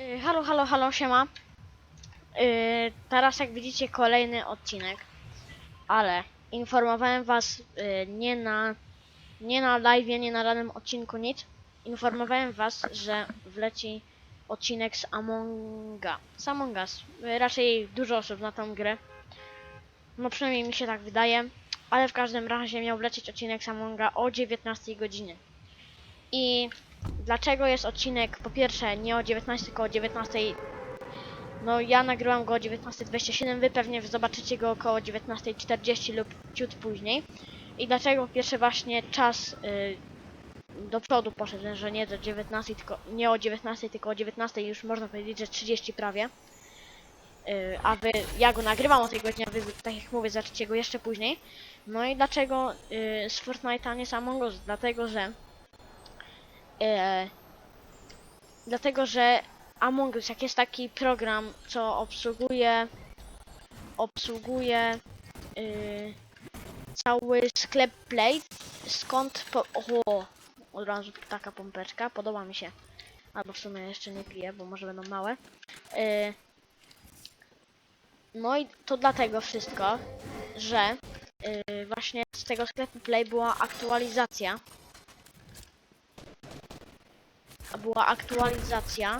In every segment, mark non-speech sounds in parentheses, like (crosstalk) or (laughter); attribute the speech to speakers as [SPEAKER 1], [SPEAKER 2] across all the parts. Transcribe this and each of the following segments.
[SPEAKER 1] Y, Halo, halo, halo, siema. Y, Teraz jak widzicie kolejny odcinek, ale informowałem was y, nie na nie na live, nie na żadnym odcinku nic. Informowałem was, że wleci odcinek z Amonga. Z Among Us. Y, Raczej dużo osób zna tą grę. No przynajmniej mi się tak wydaje. Ale w każdym razie miał wlecieć odcinek z Amonga o 19 godziny. I dlaczego jest odcinek po pierwsze nie o 19, tylko o 19. No ja nagrywam go o 19.27, wy pewnie zobaczycie go około 19.40 lub ciut później. I dlaczego po pierwsze właśnie czas y, do przodu poszedł, że nie do 19, tylko nie o 19, tylko o 19 już można powiedzieć, że 30 prawie. Y, a wy, ja go nagrywam o tej godzinie, wy, tak jak mówię, zobaczycie go jeszcze później. No i dlaczego y, z Fortnite'a nie z? Dlatego, że E, dlatego, że Among Us, jak jest taki program, co obsługuje obsługuje y, cały sklep Play, skąd po, o, od razu taka pompeczka, podoba mi się. Albo w sumie jeszcze nie piję, bo może będą małe. Y, no i to dlatego wszystko, że y, właśnie z tego sklepu Play była aktualizacja była aktualizacja.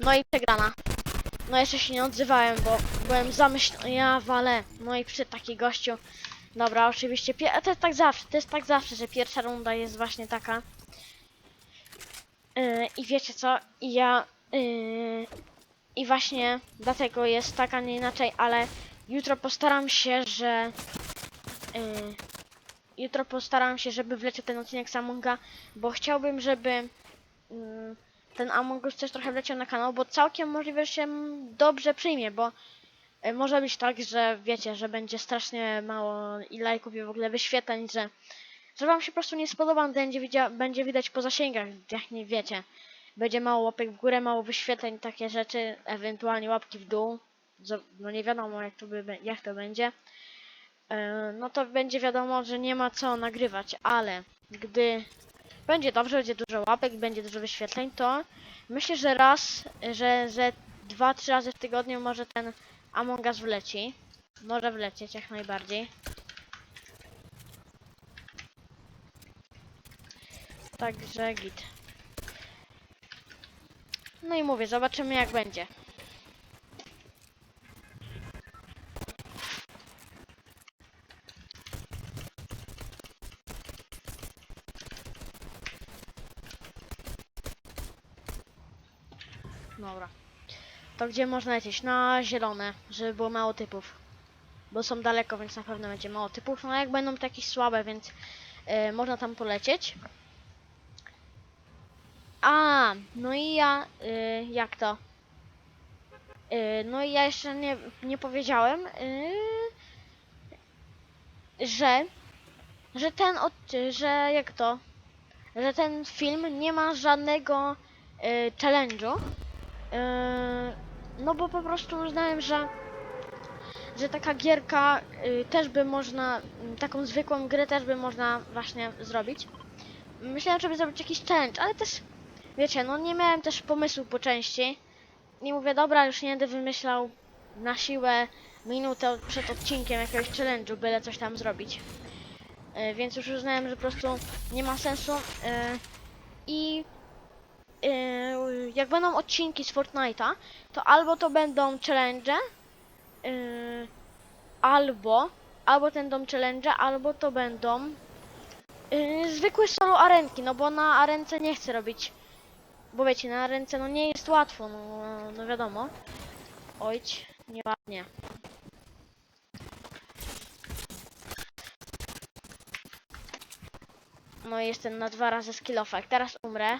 [SPEAKER 1] No i przegrana. No jeszcze się nie odzywałem, bo byłem zamyślony. Ja walę. No i przy taki gościu. Dobra, oczywiście. pie- To jest tak zawsze, to jest tak zawsze, że pierwsza runda jest właśnie taka. Yy, I wiecie co? Ja Yy, I właśnie dlatego jest tak, a nie inaczej, ale jutro postaram się, że. Yy, jutro postaram się, żeby wleciał ten odcinek z Amonga, bo chciałbym, żeby yy, ten Among Us też trochę wleciał na kanał, bo całkiem możliwe, że się dobrze przyjmie, bo yy, może być tak, że wiecie, że będzie strasznie mało i lajków i w ogóle wyświetleń, że, że wam się po prostu nie spodoba, będzie, będzie widać po zasięgach, jak nie wiecie będzie mało łapek w górę, mało wyświetleń, takie rzeczy, ewentualnie łapki w dół. No nie wiadomo jak to, by, jak to będzie. Yy, No to będzie wiadomo, że nie ma co nagrywać, ale gdy będzie dobrze, będzie dużo łapek, będzie dużo wyświetleń, to myślę, że raz, że, dwa, trzy razy w tygodniu może ten Among Us wleci. Może wlecieć jak najbardziej. Także git. No i mówię, zobaczymy jak będzie. Dobra. To gdzie można lecieć? Na zielone, żeby było mało typów. Bo są daleko, więc na pewno będzie mało typów. No jak będą takie słabe, więc e, można tam polecieć. A, no i ja, y, jak to? Y, no i ja jeszcze nie, nie powiedziałem, y, że, że ten, od, że jak to, że ten film nie ma żadnego y, challenge'u, y, no bo po prostu uznałem, że, że taka gierka y, też by można, taką zwykłą grę też by można właśnie zrobić. Myślałem, żeby zrobić jakiś challenge, ale też Wiecie, no nie miałem też pomysłu po części. I mówię, dobra, już nie będę wymyślał na siłę minutę przed odcinkiem jakiegoś challenge'u, byle coś tam zrobić. E, więc już uznałem, że po prostu nie ma sensu. E, I e, jak będą odcinki z Fortnite'a, to albo to będą challenge, albo, albo ten dom challenge, albo to będą e, zwykłe solo arenki, no bo na arence nie chcę robić bo wiecie, na ręce no nie jest łatwo, no, no wiadomo. Ojć, nieładnie. No i jestem na dwa razy skillofek. Teraz umrę.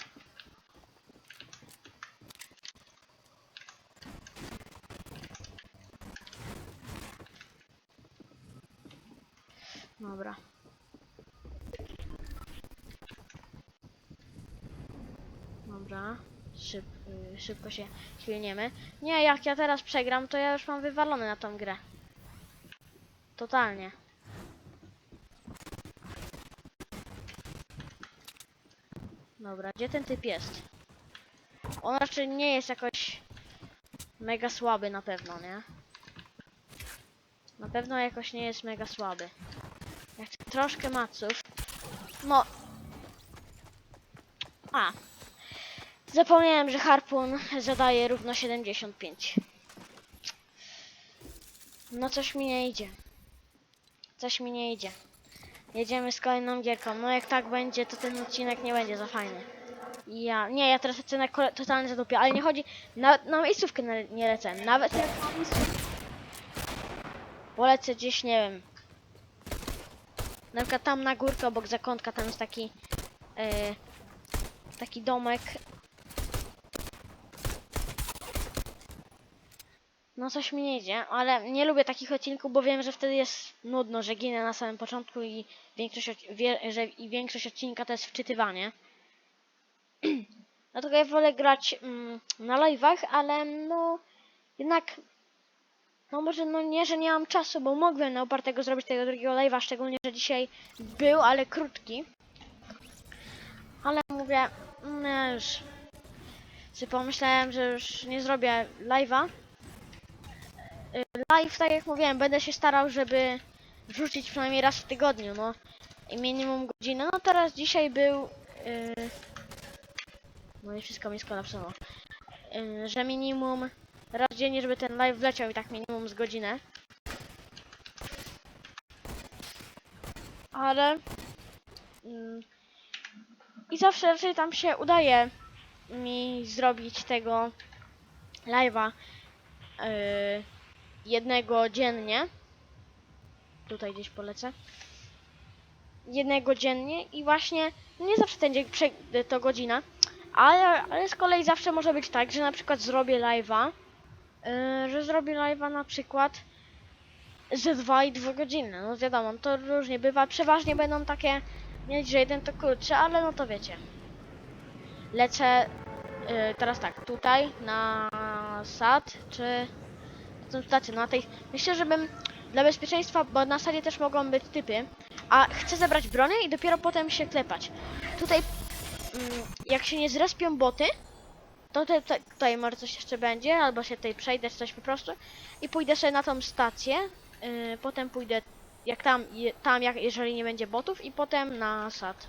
[SPEAKER 1] Dobra. Dobra. szyb, y, szybko się chwilniemy. Nie, jak ja teraz przegram, to ja już mam wywalony na tą grę. Totalnie. Dobra, gdzie ten typ jest? On raczej nie jest jakoś mega słaby na pewno, nie? Na pewno jakoś nie jest mega słaby. Ja chcę troszkę maców. No. A. Zapomniałem, że harpun zadaje równo 75. No coś mi nie idzie. Coś mi nie idzie. Jedziemy z kolejną gierką. No jak tak będzie, to ten odcinek nie będzie za fajny. Ja, nie, ja teraz lecę na totalnie zadupię, ale nie chodzi, na, na miejscówkę na, nie lecę, nawet jak na miejscówkę. Polecę gdzieś, nie wiem, na przykład tam na górkę obok zakątka, tam jest taki, e, taki domek. No coś mi nie idzie, ale nie lubię takich odcinków, bo wiem, że wtedy jest nudno, że ginę na samym początku i większość, że, i większość odcinka to jest wczytywanie. (clears throat) Dlatego ja wolę grać mm, na live'ach, ale no jednak no może no nie, że nie mam czasu, bo mogłem na opartego zrobić tego drugiego live'a, szczególnie, że dzisiaj był, ale krótki. Ale mówię, no już sobie pomyślałem, że już nie zrobię live'a. Y, Live, tak jak mówiłem, będę się starał, żeby wrzucić przynajmniej raz w tygodniu, no. I minimum godzinę. No teraz dzisiaj był... Yy... No i wszystko mi skolapsowało. Yy, że minimum raz dziennie, żeby ten live wleciał i tak minimum z godzinę. Ale... mm, I zawsze raczej tam się udaje mi zrobić tego live'a yy, jednego dziennie. Tutaj gdzieś polecę. Jednego dziennie i właśnie nie zawsze ten dzień to godzina, ale, ale z kolei zawsze może być tak, że na przykład zrobię live'a, yy, że zrobię live'a na przykład ze 2 i 2 godziny. No wiadomo, to różnie bywa. Przeważnie będą takie mieć, że jeden to krótszy, ale no to wiecie. Lecę yy, teraz tak, tutaj na sad, czy tą stację, na tej. Myślę, żebym dla bezpieczeństwa, bo na sadzie też mogą być typy, a chcę zebrać bronię i dopiero potem się klepać. Tutaj, mm, jak się nie zrespią boty, to te, tutaj może coś jeszcze będzie, albo się tutaj przejdę, czy coś po prostu i pójdę sobie na tą stację, yy, potem pójdę, jak tam, je, tam jak, jeżeli nie będzie botów i potem na sad.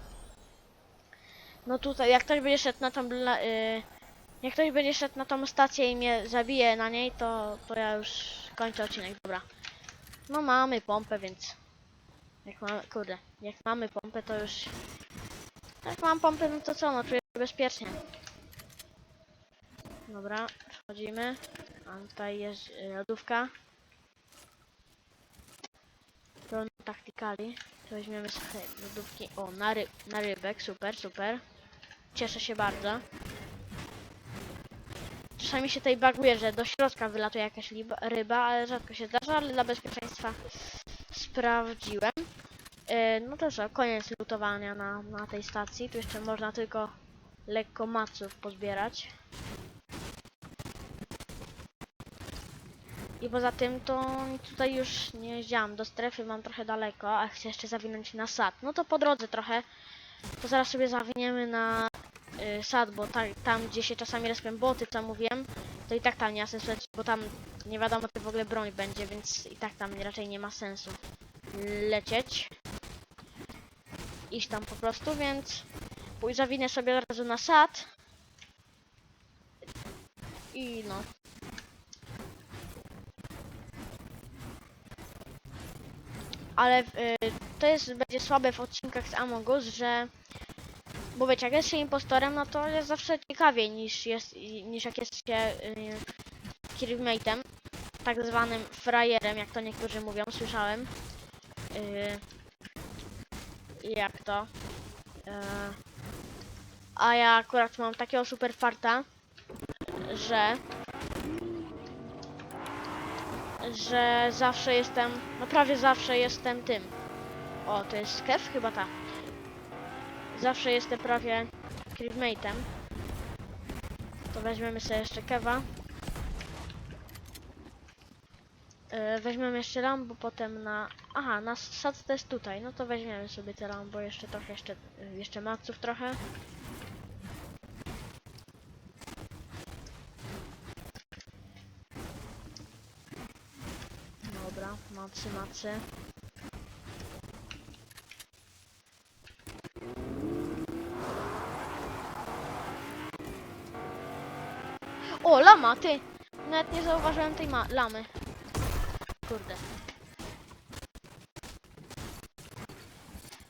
[SPEAKER 1] No tutaj, jak ktoś będzie szedł na tą, yy, jak ktoś będzie szedł na tą stację i mnie zabije na niej, to, to ja już kończę odcinek, dobra. No mamy pompę, więc... Jak mamy, kurde, jak mamy pompę, to już... Jak mam pompę, no to co, no czuję się bezpiecznie. Dobra, wchodzimy. A tutaj jest lodówka. Pełno taktykali. To weźmiemy sobie lodówki. O, na, ry na rybek, super, super. Cieszę się bardzo. Czasami się tutaj baguje, że do środka wylatuje jakaś ryba, ale rzadko się zdarza, ale dla bezpieczeństwa sprawdziłem. Yy, no to co, koniec lutowania na, na tej stacji. Tu jeszcze można tylko lekko maców pozbierać. I poza tym to tutaj już nie jeździłam do strefy, mam trochę daleko, a chcę jeszcze zawinąć na sad. No to po drodze trochę, to zaraz sobie zawiniemy na sad, bo ta, tam gdzie się czasami respią boty, co mówiłem, to i tak tam nie ma sensu lecieć, bo tam nie wiadomo czy w ogóle broń będzie, więc i tak tam raczej nie ma sensu lecieć. Iść tam po prostu, więc zawinę sobie od razu na sad. I no. Ale y, to jest będzie słabe w odcinkach z Among Us, że bo wiecie, jak jest się impostorem, no to jest zawsze ciekawiej niż jest niż jak jest się y, killmate'em, tak zwanym frajerem, jak to niektórzy mówią, słyszałem. Y, jak to? Y, a ja akurat mam takiego super farta, że że zawsze jestem, no prawie zawsze jestem tym. O, to jest Kev? Chyba ta. Zawsze jestem prawie crewmate'em. to weźmiemy sobie jeszcze kewa. Yy, weźmiemy jeszcze Rambo, potem na... Aha, na sadce jest tutaj, no to weźmiemy sobie te Rambo, jeszcze trochę, jeszcze, jeszcze maców trochę. Dobra, macy, macy. Ty! Nawet nie zauważyłem tej ma lamy. Kurde.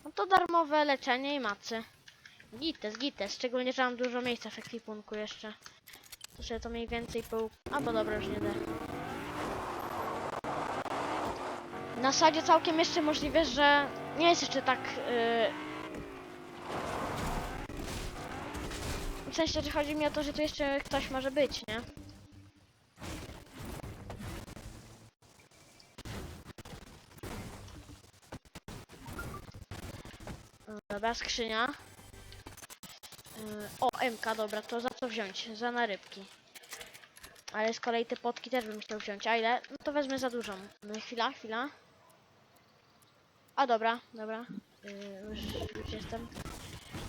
[SPEAKER 1] No to darmowe leczenie i macy. Gites, gites, szczególnie, że mam dużo miejsca w ekwipunku jeszcze. To sobie to mniej więcej pół... Albo dobra, już nie da. Na sadzie całkiem jeszcze możliwe, że nie jest jeszcze tak... Yy... W sensie, że chodzi mi o to, że tu jeszcze ktoś może być, nie? Dobra, skrzynia. Yy, o, MK, dobra, to za co wziąć? Za narybki. Ale z kolei te potki też bym chciał wziąć. A ile? No to wezmę za dużą. No, chwila, chwila. A dobra, dobra. Yy, już, już jestem.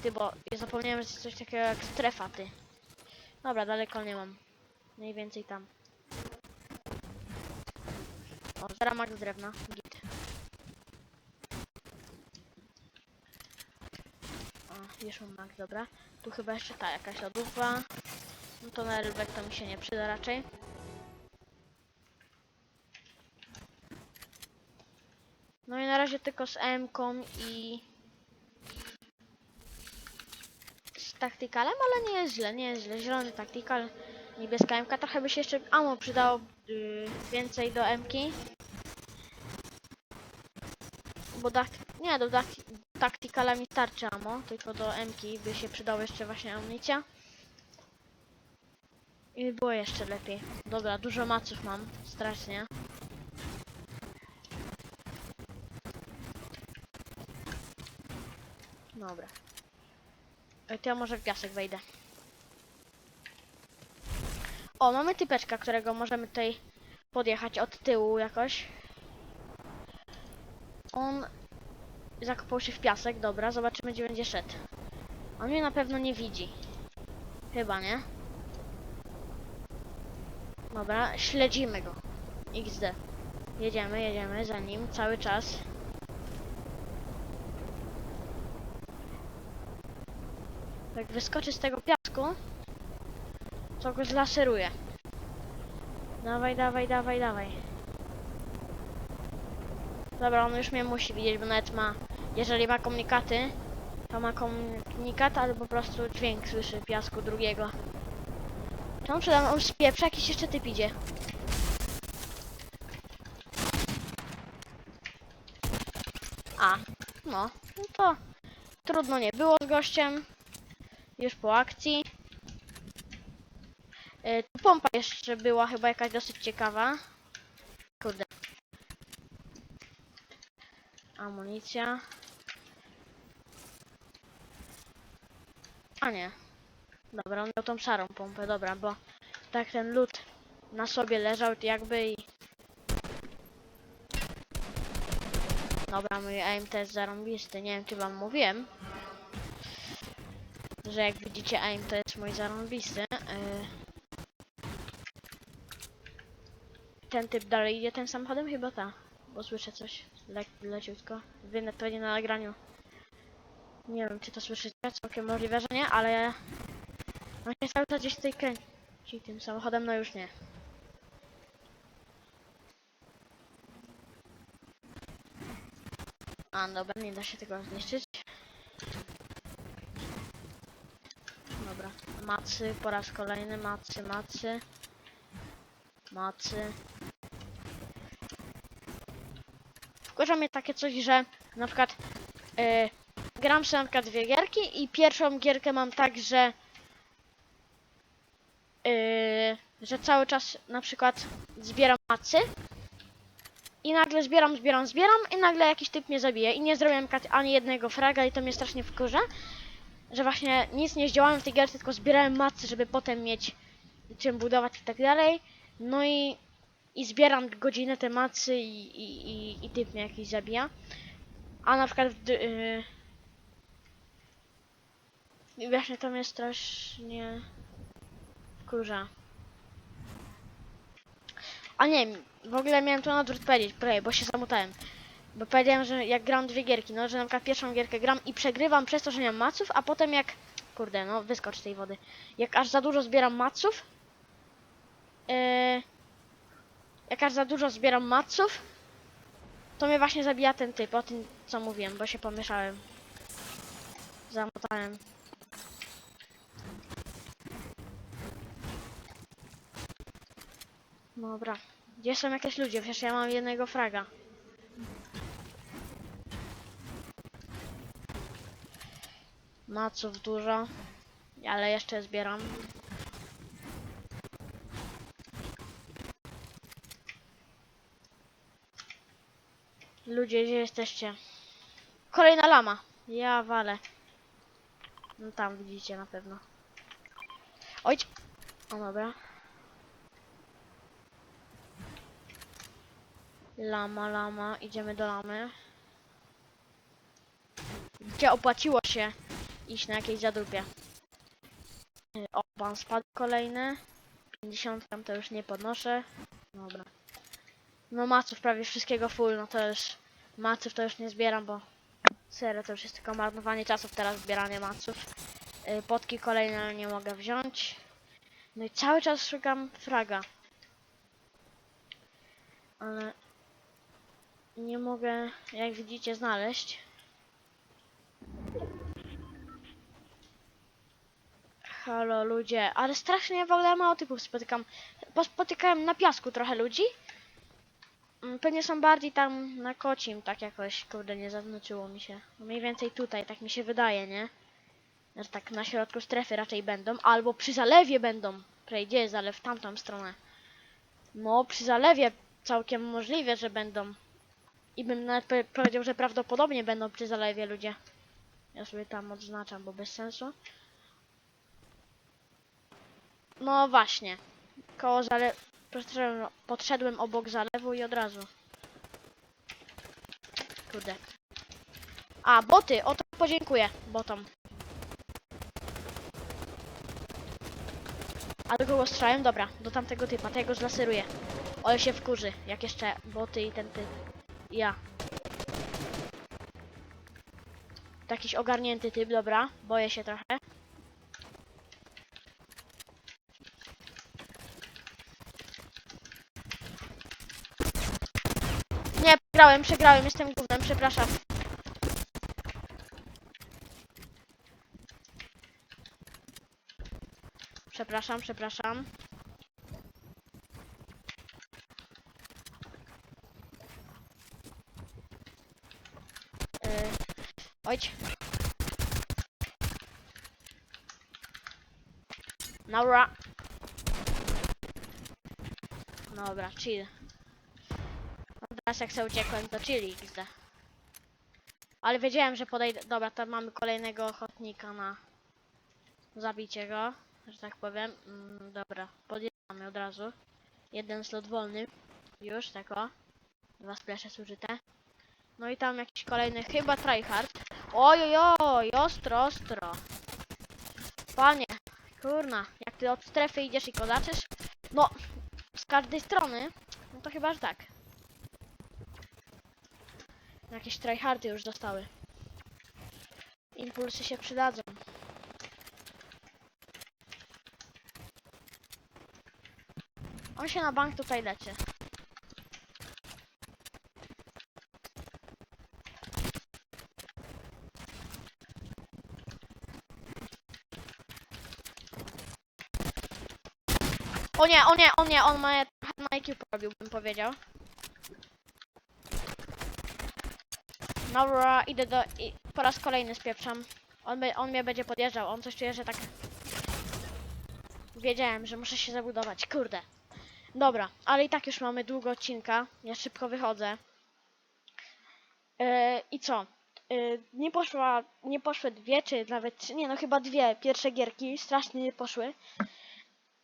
[SPEAKER 1] Ty, bo ja zapomniałem, że coś takiego jak strefa, ty. Dobra, daleko nie mam. Mniej więcej tam. O, ramak z drewna. Mam mak, dobra. Tu chyba jeszcze ta jakaś lodówka. No to na rybek to mi się nie przyda raczej. No i na razie tylko z M-ką i z taktykalem, ale nie jest źle, nie jest źle. Zielony taktykal, niebieska MK. Trochę by się jeszcze ammo przydało yy, więcej do M-ki. Bo tak, nie, do tak, taktykala mi starczy ammo, tylko do M-ki by się przydało jeszcze właśnie amunicja. I by było jeszcze lepiej. Dobra, dużo maców mam, strasznie. Dobra. E, To ja może w piasek wejdę. O, mamy typeczka, którego możemy tutaj podjechać od tyłu jakoś. On zakopał się w piasek, dobra, zobaczymy gdzie będzie szedł. On mnie na pewno nie widzi. Chyba, nie? Dobra, śledzimy go. XD. Jedziemy, jedziemy za nim cały czas. Jak wyskoczy z tego piasku, to go zlaseruje. Dawaj, dawaj, dawaj, dawaj. Dobra, on już mnie musi widzieć, bo nawet ma, jeżeli ma komunikaty, to ma komunikat, albo po prostu dźwięk słyszy piasku drugiego. Czemu przed on spieprza, jakiś jeszcze typ idzie. A, no, no to trudno nie było z gościem. Już po akcji. E, tu pompa jeszcze była chyba jakaś dosyć ciekawa. Kurde. Amunicja. A nie. Dobra, on miał tą szarą pompę, dobra, bo tak ten lód na sobie leżał jakby i... Dobra, mój aim to jest zarąbisty, nie wiem czy wam mówiłem. Że jak widzicie aim to jest mój zarąbisty. Yy. Ten typ dalej idzie tym samochodem? Chyba ta. Bo słyszę coś le leciutko. Wy pewnie na nagraniu. Nie wiem czy to słyszycie, całkiem możliwe, że nie, ale... On się cały czas gdzieś tutaj kręci tym samochodem, no już nie. A, dobra, nie da się tego zniszczyć. Dobra, macy, po raz kolejny, macy, macy. Macy. Wkurza mnie takie coś, że na przykład yy, gram przykład dwie gierki i pierwszą gierkę mam tak, że yy, że cały czas na przykład zbieram macy i nagle zbieram, zbieram, zbieram i nagle jakiś typ mnie zabije i nie zrobiłem ani jednego fraga i to mnie strasznie wkurza, że właśnie nic nie zdziałałem w tej gierce, tylko zbierałem macy, żeby potem mieć czym budować i tak dalej. No i, i zbieram godzinę te macy i, i, i, i typ mnie jakiś zabija. A na przykład w, d- y, i właśnie to mnie strasznie wkurza. A nie, w ogóle miałem to na odwrót powiedzieć, poczekaj, bo się zamutałem. Bo powiedziałem, że jak gram dwie gierki, no, że na przykład pierwszą gierkę gram i przegrywam przez to, że nie mam maców, a potem jak... Kurde, no wyskocz z tej wody. Jak aż za dużo zbieram maców... Yy, jak aż za dużo zbieram maców, to mnie właśnie zabija ten typ, o tym co mówiłem, bo się pomieszałem. Zamotałem. Dobra. Gdzie są jakieś ludzie? Przecież ja mam jednego fraga. Maców dużo, ale jeszcze zbieram. Ludzie, gdzie jesteście? Kolejna lama. Ja walę. No tam widzicie na pewno. Oj. O dobra. Lama, lama. Idziemy do lamy. Gdzie opłaciło się iść na jakieś zadupie. Y, O, pan spadł kolejny. 50 to już nie podnoszę. Dobra. No maców prawie wszystkiego full, no to już maców to już nie zbieram, bo serio to już jest tylko marnowanie czasów teraz zbieranie maców. Yy, potki kolejne nie mogę wziąć. No i cały czas szukam fraga. Ale nie mogę, jak widzicie, znaleźć. Halo ludzie, ale strasznie w ogóle mało typów spotykam. Spotykałem na piasku trochę ludzi. Mm, Pewnie są bardziej tam na kocim, tak jakoś, kurde, nie zaznaczyło mi się. Mniej więcej tutaj, tak mi się wydaje, nie? Że tak na środku strefy raczej będą, albo przy zalewie będą. Przejdzie jest zalew tamtą stronę. No, przy zalewie całkiem możliwe, że będą. I bym nawet powie- powiedział, że prawdopodobnie będą przy zalewie ludzie. Ja sobie tam odznaczam, bo bez sensu. No właśnie. Koło zalewu. Podszedłem, podszedłem obok zalewu i od razu. Kurde. A, boty! O to podziękuję botom. A do kogo strzelałem? Dobra, do tamtego typa, tego zlaseruję. Ale się wkurzy, jak jeszcze boty i ten typ. Ja. Jakiś ogarnięty typ, dobra. Boję się trochę. Nie, przegrałem, przegrałem, jestem gównem, przepraszam. Przepraszam, przepraszam. Yy, Ojć. Dobra. Dobra, chill. No teraz jak sobie uciekłem, to chilli XD. Ale wiedziałem, że podejdę... Dobra, to mamy kolejnego ochotnika na zabicie go, że tak powiem. Mm, dobra, podjeżdżamy od razu. Jeden slot wolny. Już, tak o. Dwa splesze zużyte. No i tam jakiś kolejny, chyba tryhard. Oj, oj, oj, ostro, ostro. Panie, kurna, jak ty od strefy idziesz i kozaczysz? No, z każdej strony, no to chyba, że tak. Jakieś tryhardy już zostały. Impulsy się przydadzą. On się na bank tutaj leci. O nie, o nie, o nie, on ma na IQ porobił, bym powiedział. Dobra, idę do... I po raz kolejny spieprzam. On, be, on mnie będzie podjeżdżał, on coś czuje, że tak... Wiedziałem, że muszę się zabudować, kurde. Dobra, ale i tak już mamy długo odcinka, ja szybko wychodzę. Yy, I co? Yy, nie poszła, nie poszły dwie, czy nawet, nie no chyba dwie pierwsze gierki, strasznie nie poszły.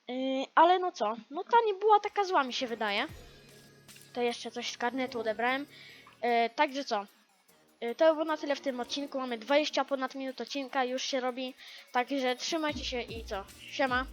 [SPEAKER 1] Yy, ale no co, no ta nie była taka zła mi się wydaje. To jeszcze coś z karnetu odebrałem. Yy, także co, yy, to było na tyle w tym odcinku. Mamy 20 ponad minut odcinka, już się robi. Także trzymajcie się i co, siema.